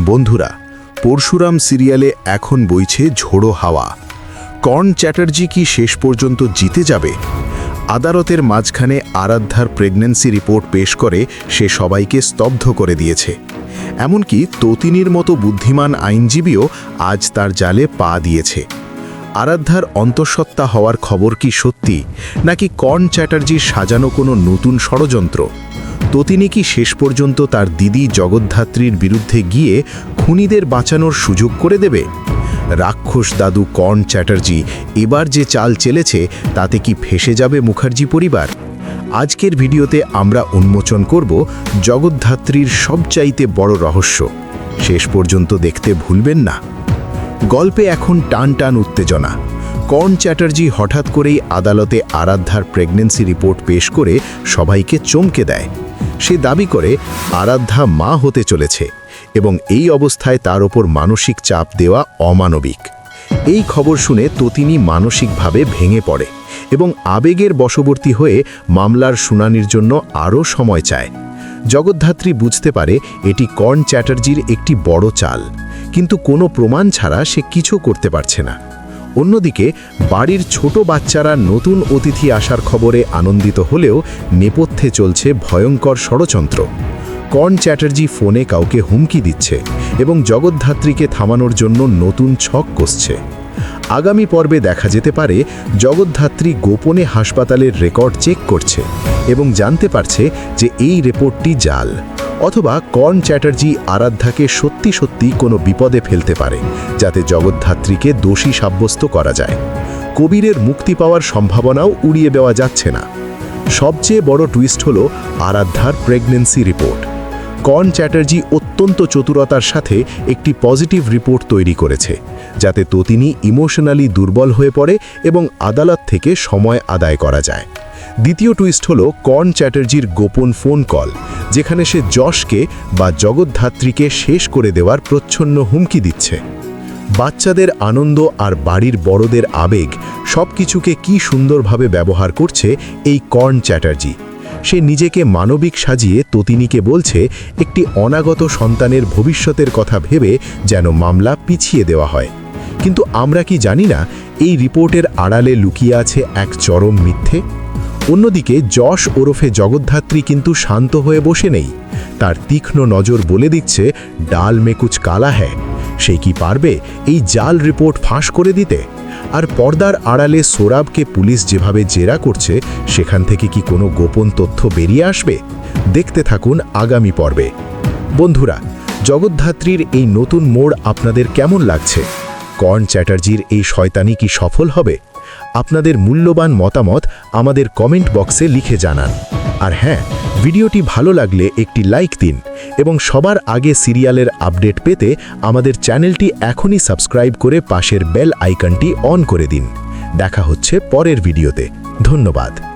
বন্ধুরা, পরশুরাম সিরিয়ালে এখন বইছে ঝোড়ো হাওয়া। কর্ণ চ্যাটার্জি কি শেষ পর্যন্ত জিতে যাবে? আদালতের মাঝখানে আরাধ্যার প্রেগন্যান্সি রিপোর্ট পেশ করে সে সবাইকে স্তব্ধ করে দিয়েছে। এমনকি ততিনীর মতো বুদ্ধিমান আইনজীবীও আজ তার জালে পা দিয়েছে। আরাধ্যার অন্তঃসত্ত্বা হওয়ার খবর কি সত্যি? নাকি কর্ণ চ্যাটার্জির সাজানো কোনো নতুন ষড়যন্ত্র? ততিনী কি শেষ পর্যন্ত তার দিদি জগদ্ধাত্রীর বিরুদ্ধে গিয়ে খুনিদের বাঁচানোর সুযোগ করে দেবে? রাক্ষস দাদু কর্ণ চ্যাটার্জি, এবার যে চাল চেলেছে, তাতে কি ফেসে যাবে মুখার্জি পরিবার? আজকের ভিডিওতে আমরা উন্মোচন করব জগদ্ধাত্রীর সবচাইতে বড় রহস্য। শেষ পর্যন্ত দেখতে ভুলবেন না। গল্পে এখন টান টান উত্তেজনা। কর্ণ চ্যাটার্জি হঠাৎ করেই আদালতে আরাধ্যার প্রেগন্যান্সি রিপোর্ট পেশ করে সবাইকে চমকে দেয়। সে দাবি করে, আরাধ্যা মা হতে চলেছে এবং এই অবস্থায় তার ওপর মানসিক চাপ দেওয়া অমানবিক। এই খবর শুনে ততিনী মানসিকভাবে ভেঙে পড়ে এবং আবেগের বশবর্তী হয়ে মামলার শুনানির জন্য আরও সময় চায়। জগদ্ধাত্রী বুঝতে পারে, এটি কর্ণ চ্যাটার্জির একটি বড় চাল, কিন্তু কোনো প্রমাণ ছাড়া সে কিছু করতে পারছে না। অন্যদিকে, বাড়ির ছোট বাচ্চারা নতুন অতিথি আসার খবরে আনন্দিত হলেও নেপথ্যে চলছে ভয়ঙ্কর ষড়যন্ত্র। কর্ণ চ্যাটার্জি ফোনে কাউকে হুমকি দিচ্ছে এবং জগদ্ধাত্রীকে থামানোর জন্য নতুন ছক কষছে। আগামী পর্বে দেখা যেতে পারে, জগদ্ধাত্রী গোপনে হাসপাতালের রেকর্ড চেক করছে এবং জানতে পারছে যে এই রিপোর্টটি জাল। অথবা কর্ণ চ্যাটার্জি আরাধ্যাকে সত্যি সত্যি কোনো বিপদে ফেলতে পারে, যাতে জগদ্ধাত্রীকে দোষী সাব্যস্ত করা যায়। কবিরের মুক্তি পাওয়ার সম্ভাবনাও উড়িয়ে দেওয়া যাচ্ছে না। সবচেয়ে বড় টুইস্ট হল আরাধ্যার প্রেগন্যান্সি রিপোর্ট কর্ণ চ্যাটার্জি অত্যন্ত চতুরতার সাথে একটি পজিটিভ রিপোর্ট তৈরি করেছে, যাতে ততিনী ইমোশনালি দুর্বল হয়ে পড়ে এবং আদালত থেকে সময় আদায় করা যায়। দ্বিতীয় টুইস্ট হল কর্ণ চ্যাটার্জির গোপন ফোন কল যেখানে সে যশকে বা জগদ্ধাত্রীকে শেষ করে দেওয়ার প্রচ্ছন্ন হুমকি দিচ্ছে। বাচ্চাদের আনন্দ আর বাড়ির বড়দের আবেগ সব কিছুকে কি সুন্দরভাবে ব্যবহার করছে এই কর্ণ চ্যাটার্জি। সে নিজেকে মানবিক সাজিয়ে ততিনীকে বলছে, একটি অনাগত সন্তানের ভবিষ্যতের কথা ভেবে যেন মামলা পিছিয়ে দেওয়া হয়। কিন্তু আমরা কি জানি না, এই রিপোর্টের আড়ালে লুকিয়ে আছে এক চরম মিথ্যে? অন্যদিকে যশ ওরফে জগদ্ধাত্রী কিন্তু শান্ত হয়ে বসে নেই। তার তীক্ষ্ণ নজর বলে দিচ্ছে, ডাল মেকুচ কালা হ্যায়, সে কি পারবে এই জাল রিপোর্ট ফাঁস করে দিতে? আর পর্দার আড়ালে সোরাবকে পুলিশ যেভাবে জেরা করছে, সেখান থেকে কি কোনো গোপন তথ্য বেরিয়ে আসবে? দেখতে থাকুন আগামী পর্বে। বন্ধুরা, জগদ্ধাত্রীর এই নতুন মোড় আপনাদের কেমন লাগছে? কর্ণ চ্যাটার্জির এই শয়তানি কি সফল হবে? আপনাদের মূল্যবান মতামত আমাদের কমেন্ট বক্সে লিখে জানান। আর হ্যাঁ ভিডিওটি ভালো লাগলে একটি লাইক দিন এবং সবার আগে সিরিয়ালের আপডেট পেতে আমাদের চ্যানেলটি এখনই সাবস্ক্রাইব করে পাশের বেল আইকনটি অন করে দিন। দেখা হচ্ছে পরের ভিডিওতে। ধন্যবাদ।